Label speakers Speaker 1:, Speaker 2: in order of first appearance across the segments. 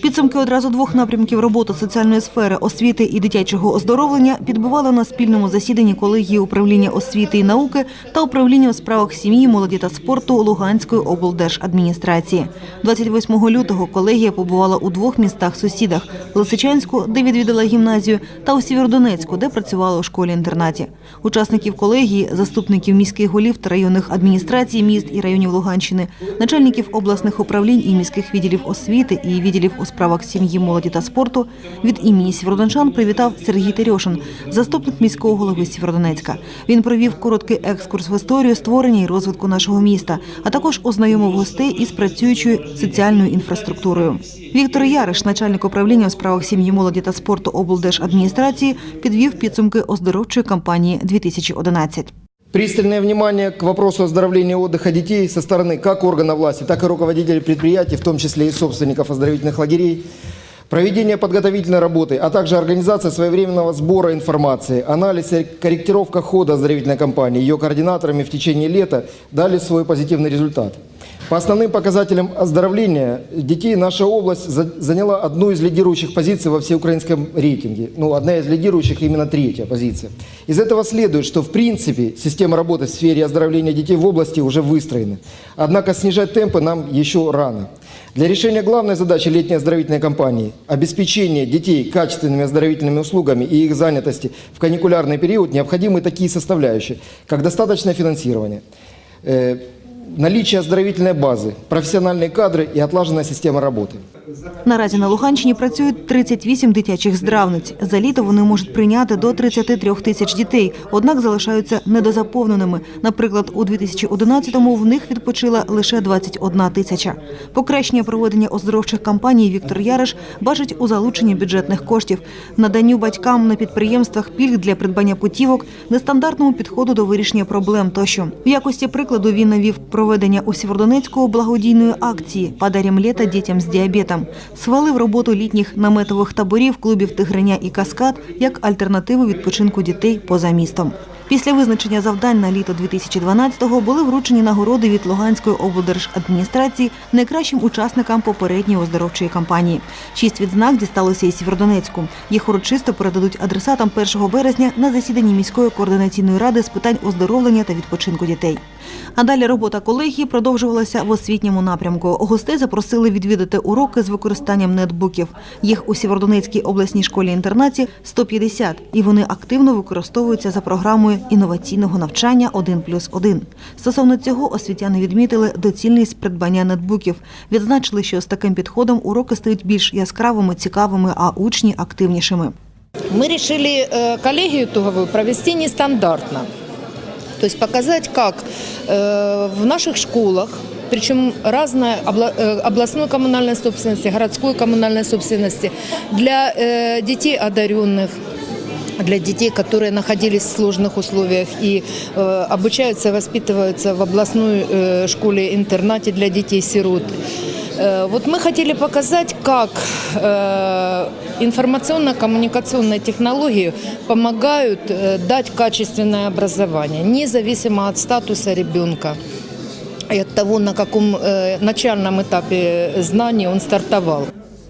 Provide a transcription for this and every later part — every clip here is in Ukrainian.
Speaker 1: Підсумки одразу двох напрямків роботи соціальної сфери освіти і дитячого оздоровлення підбивали на спільному засіданні колегії управління освіти і науки та управління у справах сім'ї, молоді та спорту Луганської облдержадміністрації. 28 лютого колегія побувала у двох містах-сусідах – Лисичанську, де відвідала гімназію, та у Сєвєродонецьку, де працювала у школі-інтернаті. Учасників колегії, заступників міських голів та районних адміністрацій міст і районів Луганщини, начальників обласних управлінь і міських відділів освіти і відділів у справах сім'ї, молоді та спорту від імені Сєвєродончан привітав Сергій Терьошин, заступник міського голови Сєвєродонецька. Він провів короткий екскурс в історію створення і розвитку нашого міста, а також ознайомив гостей із працюючою соціальною інфраструктурою. Віктор Яриш, начальник управління у справах сім'ї, молоді та спорту облдержадміністрації, підвів підсумки оздоровчої кампанії 2011.
Speaker 2: Пристальное внимание к вопросу оздоровления и отдыха детей со стороны как органов власти, так и руководителей предприятий, в том числе и собственников оздоровительных лагерей, проведение подготовительной работы, а также организация своевременного сбора информации, анализ и корректировка хода оздоровительной кампании, ее координаторами в течение лета дали свой позитивный результат. По основным показателям оздоровления детей наша область за- заняла одну из лидирующих позиций во всеукраинском рейтинге. Ну, одна из лидирующих именно третья позиция. Из этого следует, что в принципе система работы в сфере оздоровления детей в области уже выстроена. Однако снижать темпы нам еще рано. Для решения главной задачи летней оздоровительной кампании – обеспечения детей качественными оздоровительными услугами и их занятости в каникулярный период необходимы такие составляющие, как достаточное финансирование, э, наличие оздоровительной базы, профессиональные кадры и отлаженная система работы.
Speaker 1: Наразі на Луганщині працюють 38 дитячих здравниць. За літо вони можуть прийняти до 33 тисяч дітей, однак залишаються недозаповненими. Наприклад, у 2011-му в них відпочила лише 21 тисяча. Покращення проведення оздоровчих кампаній Віктор Яриш бачить у залученні бюджетних коштів, наданню батькам на підприємствах пільг для придбання путівок, нестандартному підходу до вирішення проблем тощо. В якості прикладу він навів проведення у Сєвєродонецьку благодійної акції «Подарім літа дітям з діабетом». Схвалив роботу літніх наметових таборів клубів «Тигриня» і «Каскад» як альтернативу відпочинку дітей поза містом. Після визначення завдань на літо 2012-го були вручені нагороди від Луганської облдержадміністрації найкращим учасникам попередньої оздоровчої кампанії. Шість відзнак дісталося і Сєвєродонецьку. Їх урочисто передадуть адресатам 1 березня на засіданні міської координаційної ради з питань оздоровлення та відпочинку дітей. А далі робота колегії продовжувалася в освітньому напрямку. Гостей запросили відвідати уроки з використанням нетбуків. Їх у Сєвєродонецькій обласній школі-інтернаті 150, і вони активно використовуються за програмою інноваційного навчання 1 плюс 1. Стосовно цього освітяни відмітили доцільність придбання нетбуків. Відзначили, що з таким підходом уроки стають більш яскравими, цікавими, а учні активнішими.
Speaker 3: Мы решили э, коллегию итоговую провести нестандартно. То есть показать, как э, в наших школах, причем разной обла- э, областной коммунальной собственности, городской коммунальной собственности, для э, детей одаренных, для детей, которые находились в сложных условиях и э, обучаются, воспитываются в областной э, школе-интернате для детей-сирот. Э, Вот мы хотели показать, как э, информационно-коммуникационные технологии помогают э, дать качественное образование, независимо от статуса ребенка и от того, на каком э, начальном этапе знаний он стартовал.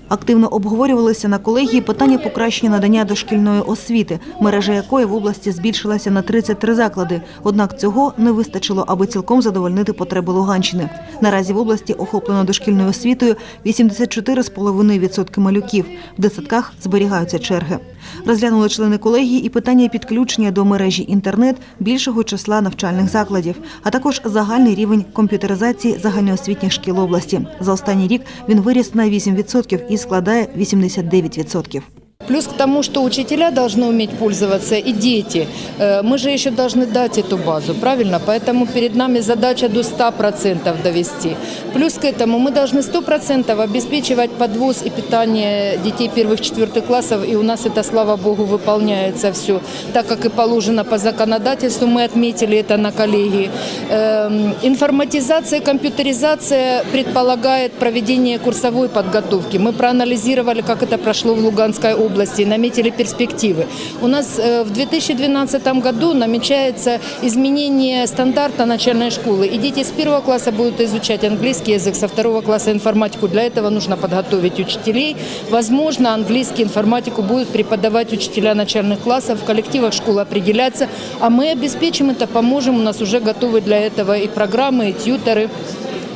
Speaker 1: Активно обговорювалися на колегії питання покращення надання дошкільної освіти, мережа якої в області збільшилася на 33 заклади. Однак цього не вистачило, аби цілком задовольнити потреби Луганщини. Наразі в області охоплено дошкільною освітою 84,5% малюків. В дитсадках зберігаються черги. Розглянули члени колегії і питання підключення до мережі інтернет більшого числа навчальних закладів, а також загальний рівень комп'ютеризації загальноосвітніх шкіл області. За останній рік він виріс на 8% і складає 89%.
Speaker 3: Плюс к тому, что учителя должны уметь пользоваться и дети. Э, Мы же еще должны дать эту базу, правильно? Поэтому перед нами задача до 100% довести. Плюс к этому мы должны 100% обеспечивать подвоз и питание детей первых-четвертых классов. И у нас это, слава богу, выполняется все. Так как и положено по законодательству, мы отметили это на коллегии. Эм, Информатизация, компьютеризация предполагает проведение курсовой подготовки. Мы проанализировали, как это прошло в Луганской области. Области наметили перспективы. У нас э, в 2012 году намечается изменение стандарта начальной школы. И дети с первого класса будут изучать английский язык, со второго класса информатику. Для этого нужно подготовить учителей. Возможно, английский, информатику будут преподавать учителя начальных классов, в коллективах школ определяться. А мы обеспечим это, поможем. У нас уже готовы для этого и программы, и тьютеры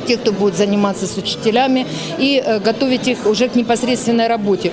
Speaker 3: те, кто будет заниматься с учителями и э, готовить их уже к непосредственной работе.